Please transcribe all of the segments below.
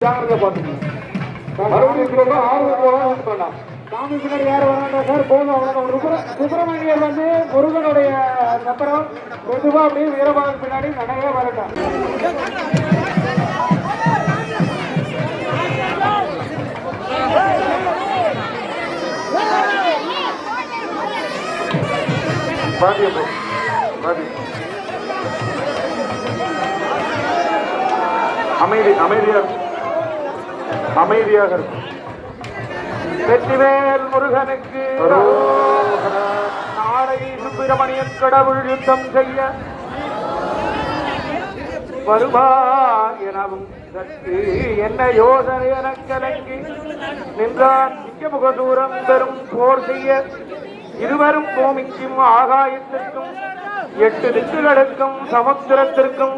ஜாகிரதை பார்த்துக்கணும். மறுபடியும் சொல்றோம் ஆர்வம் போகலாம் சாமி பின்னாடி யார் வராண்டா சார்? போதும் அவ்வளோதான் சுப்பிரமணியர் வந்து முருகனுடைய சப்பரம் பொதுவா அப்படியே வீரபாகன் பின்னாடி நடையே வரட்டும். பாண்டியப்போ பாண்டி அமைதி அமைதியாக அமைதியாக இருக்கும். வெற்றிவேல் முருகனுக்கு நாளை சுப்பிரமணியன் கடவுள் யுத்தம் செய்ய வருவார் எனவும் சற்று என்ன யோசனை என கலங்கி நின்றான் சிங்கமுக தூரம் பெரும் போர் செய்ய இருவரும் பூமிக்கும் ஆகாயத்திற்கும் எட்டு திக்குகளுக்கும் சமுத்திரத்திற்கும்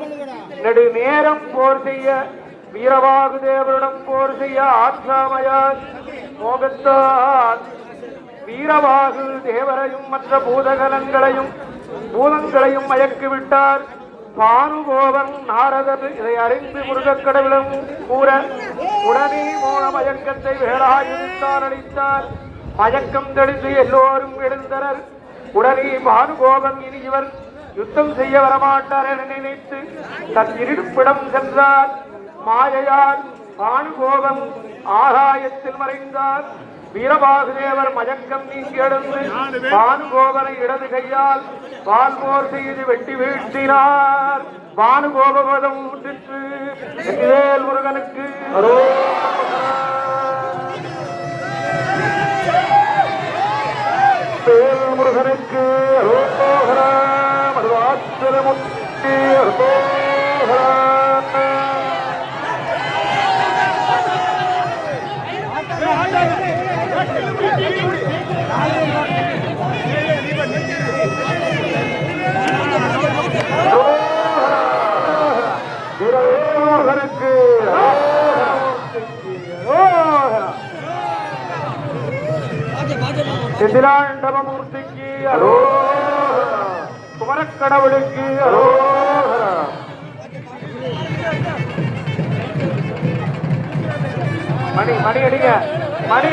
நெடுநேரம் போர் செய்ய வீரவாகு தேவரிடம் போர் செய்ய ஆற்றாமையால் மோகத்தால். வீரவாகு தேவரையும் மற்ற பூதகலங்களையும் பூதங்களையும் மயக்கிவிட்டார் பானுகோபன் நாரதர் இதை அறிந்து முருகக்கடவுளும் கூற உடனே மோன மயக்கத்தை வேலாயுதித்தார் அளித்தார் மயக்கம் தெளிந்து எல்லோரும் எழுந்தனர். உடனே பானுகோபன் இனி இவர் யுத்தம் செய்ய வரமாட்டார் என நினைத்து தன் இருப்பிடம் சென்றார். மாயையால் பானுகோபம் ஆகாயத்தில் மறைந்தார். வீரபாகுதேவர் மயக்கம் நீங்கி எழுந்து பானுகோபனை இடது கையால் பால்மோர் செய்து வெட்டி வீழ்த்தினார். பானுகோபவதம் ஊற்றிற்று. வெற்றிவேல் முருகனுக்கு. வேல் முருகனுக்கு அரோகரா மருவாத்திரமுத்தி அரோகரா முருகனுக்கு அரோ குமரக்கடவுளுக்கு அரோ மணி மணி அடிங்க. மணி.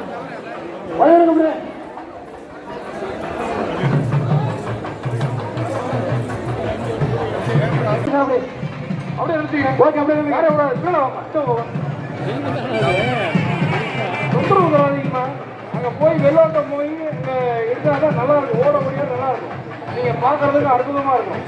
அப்படியே. சாமி. அப்படியே நிறுத்திங்க. ஓகே, அப்படியே நிறுத்திங்க. யாரையும் விடாது. கீழே தொந்தரவு தராதீங்கம்மா. அங்க போய் வெள்ளோட்டம் போய் இங்க இருந்தாதான் நல்லா இருக்கும் ஓட முடியும் நல்லா இருக்கும் நீங்க பாக்குறதுக்கு அற்புதமா இருக்கும்